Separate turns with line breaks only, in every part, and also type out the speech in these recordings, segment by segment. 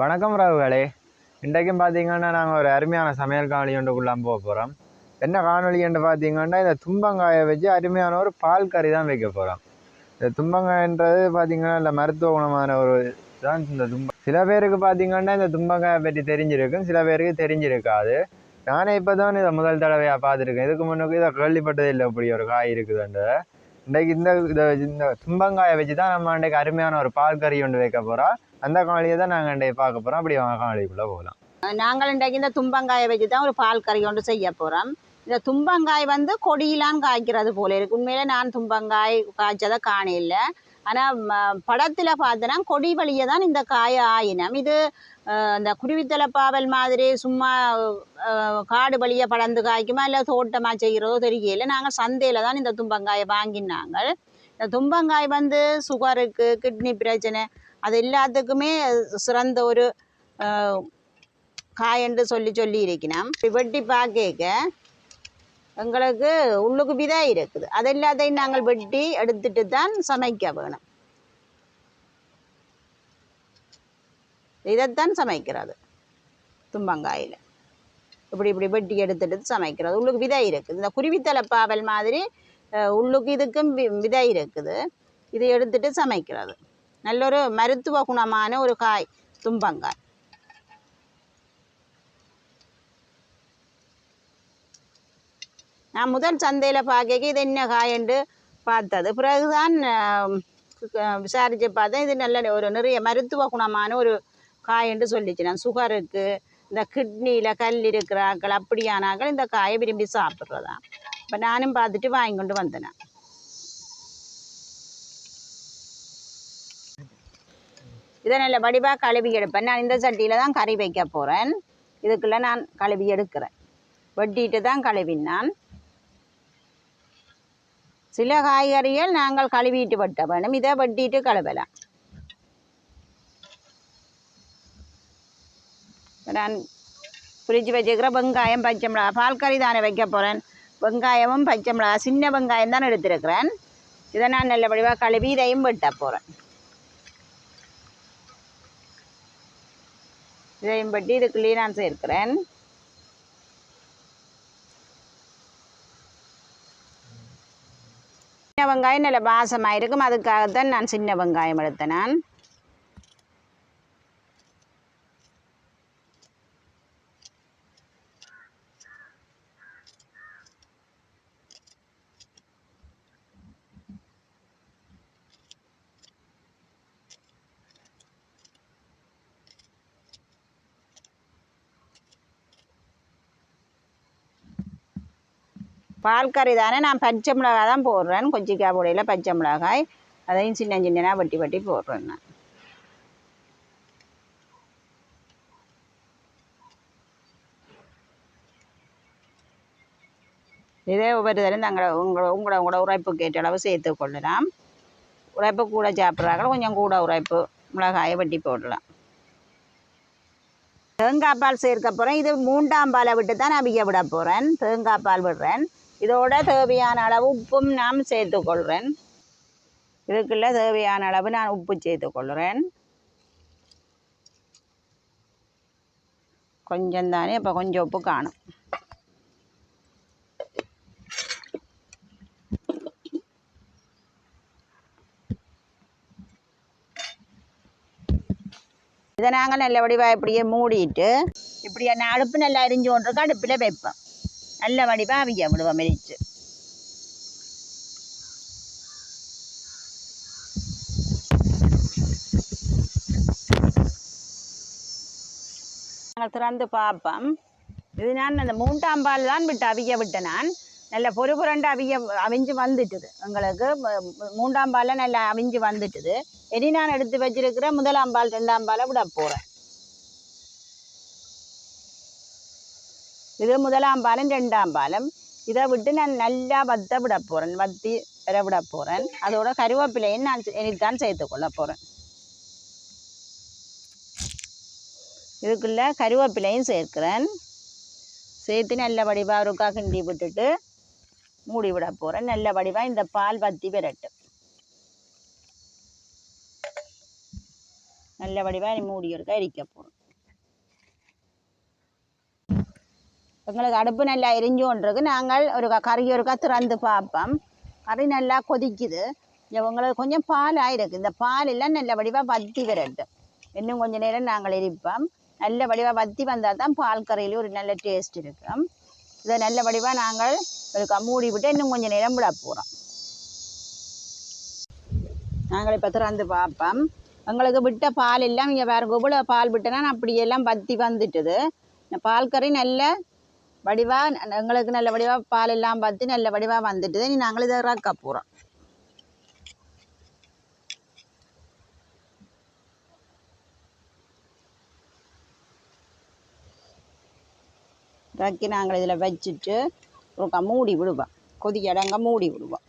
வணக்கம் ராவுகளே. இன்றைக்கும் பார்த்தீங்கன்னா நாங்கள் ஒரு அருமையான சமையல் காணொலி ஒன்றுக்குள்ளே போக போகிறோம் என்ன காணொலி என்று பார்த்தீங்கன்னா இந்த தும்பங்காயை வச்சு அருமையான ஒரு பால் கறி தான் வைக்க போகிறோம் இந்த தும்பங்காயன்றது பார்த்தீங்கன்னா இந்த மருத்துவ குணமான ஒரு தான் இந்த தும்ப சில பேருக்கு பார்த்தீங்கன்னா இந்த தும்பங்காயை பற்றி தெரிஞ்சிருக்கும் சில பேருக்கு தெரிஞ்சிருக்காது. நானே இப்போ தான் இதை முதல் தடவையாக பார்த்துருக்கேன். இதுக்கு முன்னுக்கு இதை கேள்விப்பட்டதே இல்லை இப்படி ஒரு காய் இருக்குதுன்ற. இன்றைக்கு இந்த இதை இந்த தும்பங்காயை வச்சு தான் நம்ம இன்றைக்கு அருமையான ஒரு பால் கறி ஒன்று வைக்க போகிறோம் அந்த காணொலியை தான் நாங்கள் இன்றைக்கு பார்க்க போகிறோம் அப்படி வாங்க காணொலிக்குள்ளே போகலாம்.
நாங்கள் இன்றைக்கு இந்த தும்பங்காயை வச்சு தான் ஒரு பால் கறி கொண்டு செய்ய போகிறோம் இந்த தும்பங்காய் வந்து கொடியிலான் காய்க்கிறது போல இருக்கு. உண்மையிலே நான் தும்பங்காய் காய்ச்சதை காணல ஆனால் படத்தில் பார்த்தனா கொடி வழியே தான் இந்த காய் ஆயினம். இது இந்த குருவித்தலை பாவல் மாதிரி சும்மா காடு வழியை படந்து காய்க்குமா இல்லை தோட்டமாக செய்கிறதோ தெரியல. நாங்கள் சந்தையில் தான் இந்த தும்பங்காயை வாங்கினாங்க. இந்த தும்பங்காய் வந்து சுகருக்கு கிட்னி பிரச்சனை அது எல்லாத்துக்குமே சிறந்த ஒரு காயண்டு சொல்லி சொல்லி இருக்கணும் வெட்டி பார்க்க எங்களுக்கு உள்ளுக்கு விதை இருக்குது. அது எல்லாத்தையும் நாங்கள் வெட்டி எடுத்துட்டு தான் சமைக்க வேணும். இதைத்தான் சமைக்கிறது தும்பங்காயில். இப்படி இப்படி வெட்டி எடுத்துட்டு சமைக்கிறது. உள்ளுக்கு விதை இருக்குது. இந்த குருவித்தலை பாவல் மாதிரி உள்ளுக்கு இதுக்கும் வி- விதை இருக்குது. இதை எடுத்துட்டு சமைக்கிறது. நல்ல ஒரு மருத்துவ குணமான ஒரு காய் தும்பங்காய். நான் முதல் சந்தையில் பார்க்க இது என்ன காயண்டு பார்த்தது. பிறகுதான் விசாரித்து பார்த்தேன். இது நல்ல ஒரு நிறைய மருத்துவ குணமான ஒரு காயண்டு சொல்லிச்சு. நான் சுகருக்கு இந்த கிட்னியில் கல் இருக்கிற ஆக்கள் இந்த காயை விரும்பி சாப்பிட்றதான் இப்போ நானும் பார்த்துட்டு வாங்கி கொண்டு வந்தேன். இதை நல்ல வடிவாக கழுவி எடுப்பேன். நான் இந்த சட்டியில் தான் கறி வைக்க போகிறேன் இதுக்குள்ளே நான் கழுவி எடுக்கிறேன். வெட்டிட்டு தான் கழுவினான். சில காய்கறிகள் நாங்கள் கழுவிட்டு வெட்ட வேணும். இதை வெட்டிட்டு கழுவலாம். நான் ஃப்ரிட்ஜ் வச்சுக்கிற வெங்காயம் பச்சை மிளகா பால் கறி தானே வைக்க போகிறேன் வெங்காயமும் பச்சை மிளகா சின்ன வெங்காயம் தான் எடுத்திருக்கிறேன். இதை நான் நல்லபடியாக கழுவி இதையும் வெட்ட போகிறேன் இதையும் வெட்டி இதுக்குள்ளேயே நான் சேர்க்கிறேன் சின்ன வெங்காயம் நல்ல பாசமாக இருக்கும். அதுக்காகத்தான் நான் சின்ன வெங்காயம் எடுத்தேன் நான். பால் கறி தானே நான் பச்சை மிளகாய் தான் போடுறேன். கொச்சிக்காய் பொடியில் பச்சை மிளகாய் அதையும் சின்ன சின்னனாக வட்டி வட்டி போடுறேன் நான். இதே ஒவ்வொரு தரம் தங்களை உங்களை உங்களோட உங்களோட உரைப்பு ஏற்ற அளவு சேர்த்து கொள்ளலாம். உரைப்பு கூட சாப்பிட்றாங்க கொஞ்சம் கூட உரைப்பு மிளகாயை வெட்டி போடலாம். தேங்காய் பால் சேர்க்க போகிறேன் இது மூன்றாம் பாலை விட்டு தான் அவிய விட போகிறேன் தேங்காய் பால் விடுறேன். இதோட தேவையான அளவு உப்பும் நான் சேர்த்துக்கொள்கிறேன் இதுக்குள்ள தேவையான அளவு நான் உப்பு சேர்த்துக்கொள்கிறேன் கொஞ்சம் தானே இப்போ கொஞ்சம் உப்பு காணும். இதை நாங்கள் நல்லபடியாக இப்படியே மூடிட்டு இப்படியே நான் அடுப்பு நல்லா எரிஞ்சு கொண்டிருக்க அடுப்பில் வைப்போம். நல்ல வடிவாக அவிய விடுவோம் மெரிச்சு நாங்கள் திறந்து பார்ப்போம் இது நான் அந்த மூன்றாம் பால் தான் விட்டு அவிய விட்டேன் நான் நல்ல பொறு புரண்டு அவிய அவிஞ்சு வந்துட்டுது எங்களுக்கு மூன்றாம் பாலில் நல்லா அவிஞ்சு வந்துட்டுது இனி நான் எடுத்து வச்சிருக்கிற முதலாம் பால் ரெண்டாம் பாலை விட போகிறேன் இது முதலாம் பாலம் ரெண்டாம் பாலம் இதை விட்டு நான் நல்லா வத்த விட போகிறேன் வத்தி வர விட போகிறேன் அதோட கருவேப்பிலையும் நான் இனித்தான் சேர்த்துக்கொள்ள போகிறேன் இதுக்குள்ள கருவேப்பிலையும் சேர்க்கிறேன் சேர்த்து நல்ல வடிவாக ஒருக்கா கிண்டி விட்டுட்டு மூடி விட போகிறேன் நல்ல வடிவாக இந்த பால் வத்தி விரட்டும் நல்ல வடிவாக மூடி எடுக்க எரிக்க போகிறோம் எங்களுக்கு அடுப்பு நல்லா எரிஞ்சு கொண்டிருக்கு நாங்கள் ஒரு க- கறி ஒருக்கா திறந்து பார்ப்போம். கறி நல்லா கொதிக்குது. உங்களுக்கு கொஞ்சம் பால் ஆயிருக்கு. இந்த பால் எல்லாம் நல்ல வடிவாக வத்தி வரட்டும். இன்னும் கொஞ்சம் நேரம் நாங்கள் எரிப்போம். நல்ல வடிவாக வத்தி வந்தால் தான் பால் கறியில் ஒரு நல்ல டேஸ்ட் இருக்கும். இதை நல்ல வடிவாக நாங்கள் ஒரு மூடி விட்டு இன்னும் கொஞ்சம் நேரம் விட போகிறோம் நாங்கள் இப்போ திறந்து பார்ப்போம். எங்களுக்கு விட்ட பால் எல்லாம் இங்கே வேறு இவ்வளோ பால் விட்டனா அப்படியெல்லாம் வத்தி வந்துட்டுது. இந்த பால் கறி நல்ல வடிவாக எங்களுக்கு நல்ல வடிவாக பால் எல்லாம் பார்த்து நல்ல வடிவாக வந்துட்டு நீ நாங்கள் இதை இறக்க போகிறோம் இறக்கி நாங்கள் இதில் வச்சுட்டு ஒருக்கா மூடி விடுவோம். கொதிக்க இடங்க மூடி விடுவோம்.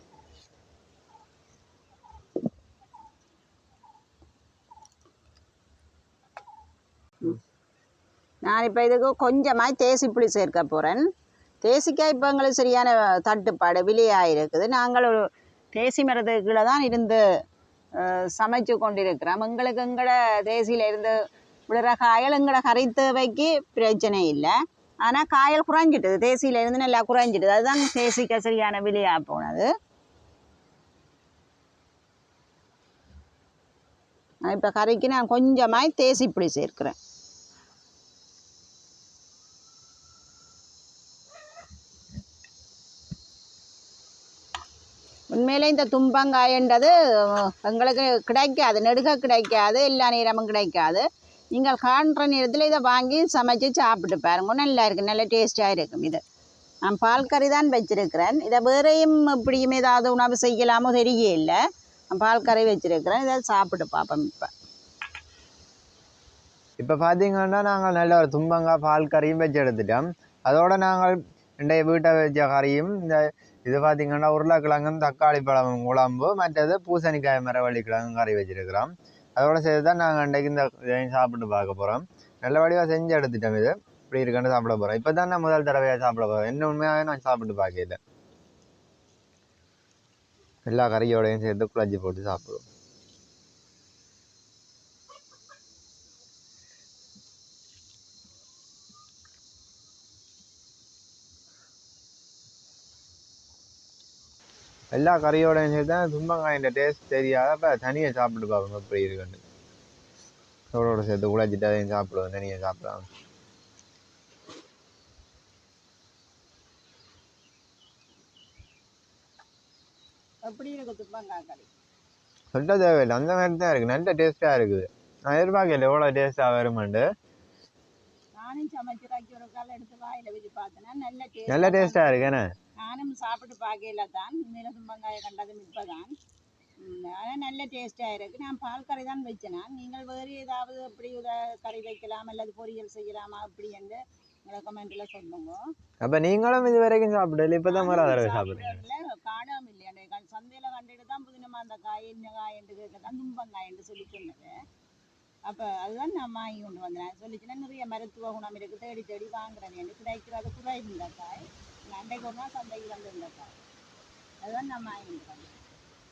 நான் இப்போ இதுக்கு கொஞ்சமாக தேசி புளி சேர்க்க போகிறேன் தேசிக்காய் இப்போ எங்களுக்கு சரியான தட்டுப்பாடு விலையாக இருக்குது நாங்கள் ஒரு தேசி மரத்துக்கு தான் இருந்து சமைச்சு கொண்டிருக்கிறோம். எங்களுக்கு எங்களை தேசியில் இருந்து விடுற காயல் எங்களை கறி தேவைக்கு பிரச்சனை இல்லை. ஆனால் காயல் குறைஞ்சிட்டுது. தேசியில இருந்து நல்லா குறைஞ்சிட்டுது. அதுதான் தேசிக்க சரியான விலையாக போனது. இப்போ கறிக்கு நான் கொஞ்சமாய் தேசி புளி சேர்க்கிறேன். உண்மையிலே இந்த தும்பங்காயன்றது எங்களுக்கு கிடைக்காது நெடுக கிடைக்காது எல்லா நேரமும் கிடைக்காது. நீங்கள் காண்ற நேரத்தில் இதை வாங்கி சமைச்சு சாப்பிட்டு பாருங்க. நல்லா இருக்கும் நல்ல டேஸ்ட்டாக இருக்கும் இது. நான் பால் கறி தான் வச்சுருக்கிறேன். இதை வேறையும் இப்படியும் ஏதாவது உணவு செய்யலாமோ தெரியல நான் பால் கறி வச்சுருக்கிறேன். இதை சாப்பிட்டு பார்ப்போம் இப்போ.
இப்போ பார்த்தீங்கன்னா நாங்கள் நல்ல ஒரு தும்பங்காய் பால் கறியும் வச்சு எடுத்துட்டோம். அதோடு நாங்கள் ரெண்டைய வீட்டை வச்ச கறியும் இந்த இது பார்த்தீங்கன்னா உருளைக்கிழங்கும் தக்காளி பழம் குழம்பு மற்றது பூசணிக்காய் மரவள்ளி கிழங்கும் கறி வச்சுருக்கிறோம். அதோட சேர்த்து தான் நாங்கள் அன்றைக்கு இந்த இதையும் சாப்பிட்டு பார்க்க போகிறோம் நல்ல வடிவாக செஞ்சு எடுத்துட்டோம் இது. இப்படி இருக்குன்னு சாப்பிட போகிறோம் இப்போ தான் நான் முதல் தடவையாக சாப்பிட போகிறேன் என்ன உண்மையாகவே நான் சாப்பிட்டு பார்க்கல. எல்லா கறியோடையும் சேர்த்து குழஞ்சி போட்டு சாப்பிடுவோம். எல்லா கறியோடையும் சேர்த்து தான் தும்பங்காயின் டேஸ்ட் தெரியாத அப்போ தனியாக சாப்பிட்டு பார்ப்போம் எப்படி இருக்குன்னு சோறோட சேர்த்து குழச்சிட்டு அதையும் சாப்பிடுவோம் தனியாக சாப்பிடலாம் சொல்ல தேவையில்லை. அந்த மாதிரி தான் இருக்குது நல்ல டேஸ்ட்டாக இருக்குது. நான் எதிர்பார்க்கல எவ்வளோ டேஸ்ட்டாக வருமாண்டு.
நல்ல டேஸ்ட்
நல்ல டேஸ்ட்டாக இருக்கு என்ன?
நானும் சாப்பிட்டு பார்க்கல தான் உண்மையில தும்பங்காயை கண்டதும் இப்போ தான் ஆனால் நல்ல டேஸ்ட்டாக இருக்குது நான் பால் கறி தான் வச்சேனா நீங்கள் வேறு ஏதாவது எப்படி கறி வைக்கலாம் அல்லது பொரியல் செய்யலாமா அப்படி என்று உங்களை கமெண்ட்டில் சொல்லுங்க.
அப்போ நீங்களும் இது வரைக்கும் சாப்பிடல இப்போ தான் முதல்ல தடவை சாப்பிட்றீங்க.
சாப்பிடல காணாம இல்லையா? சந்தையில் கண்டுட்டு தான் புதினமா அந்த காய் என்ன காய் என்று கேட்க தான் தும்பங்காய் என்று சொல்லி சொன்னது. அப்போ அதுதான் நான் வாங்கி கொண்டு வந்தேன். சொல்லிச்சுன்னா நிறைய மருத்துவ குணம் இருக்குது தேடி தேடி வாங்குறேன் எனக்கு கிடைக்கிறது குறைவு இந்த காய். நான் அன்றைக்கு ஒரு நாள் சந்தைக்கு வந்து இந்த அதுதான் நான் வாங்கி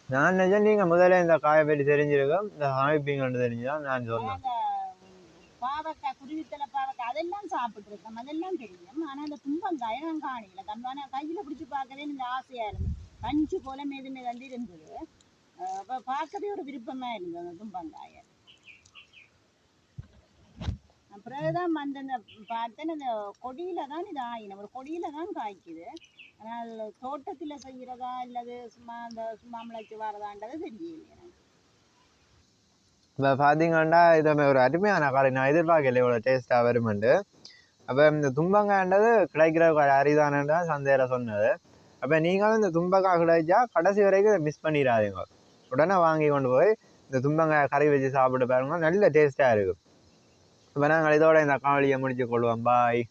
நான் நிஜம் நீங்கள் முதல்ல இந்த காயை பற்றி தெரிஞ்சிருக்கோம் இந்த சமைப்பீங்கன்னு தெரிஞ்சுதான் நான் சொன்னேன்.
பாவக்காய் குருவித்தலை பாவக்காய் அதெல்லாம் சாப்பிட்ருக்கோம் அதெல்லாம் தெரியும். ஆனால் அந்த தும்பங்காயை நான் காணையில் கம்பான கையில் பிடிச்சி பார்க்கவே எனக்கு ஆசையாக இருந்தது கஞ்சி போல மெது மிதந்து இருந்தது. அப்போ பார்க்கவே ஒரு விருப்பமாக இருந்தது அந்த தும்பங்காயை. அப்புறம் தான் வந்து இந்த பார்த்தேன் இந்த கொடியில் தான் இது ஆயின. ஒரு கொடியில் தான் காய்க்குது ஆனால் தோட்டத்தில் செய்கிறதா இல்லது சும்மா அந்த சும்மா முளைச்சி வரதான்றது தெரியல எனக்கு.
இப்போ பார்த்தீங்கன்னா இதை ஒரு அருமையான காலை. நான் எதிர்பார்க்கல இவ்வளோ டேஸ்ட்டாக வருமெண்டு அப்போ இந்த தும்பங்காய்ன்றது கிடைக்கிற ஒரு அரிதானு சந்தையில் சொன்னது. அப்போ நீங்களும் இந்த தும்பங்காய் கிடைச்சா கடைசி வரைக்கும் இதை மிஸ் பண்ணிடாதீங்க. உடனே வாங்கி கொண்டு போய் இந்த தும்பங்காய் கறி வச்சு சாப்பிட்டு பாருங்க. நல்ல டேஸ்ட்டாக இருக்கும். இப்போ நாங்கள் இதோட இந்த காணொலியை முடிச்சு கொள்வோம் பாய்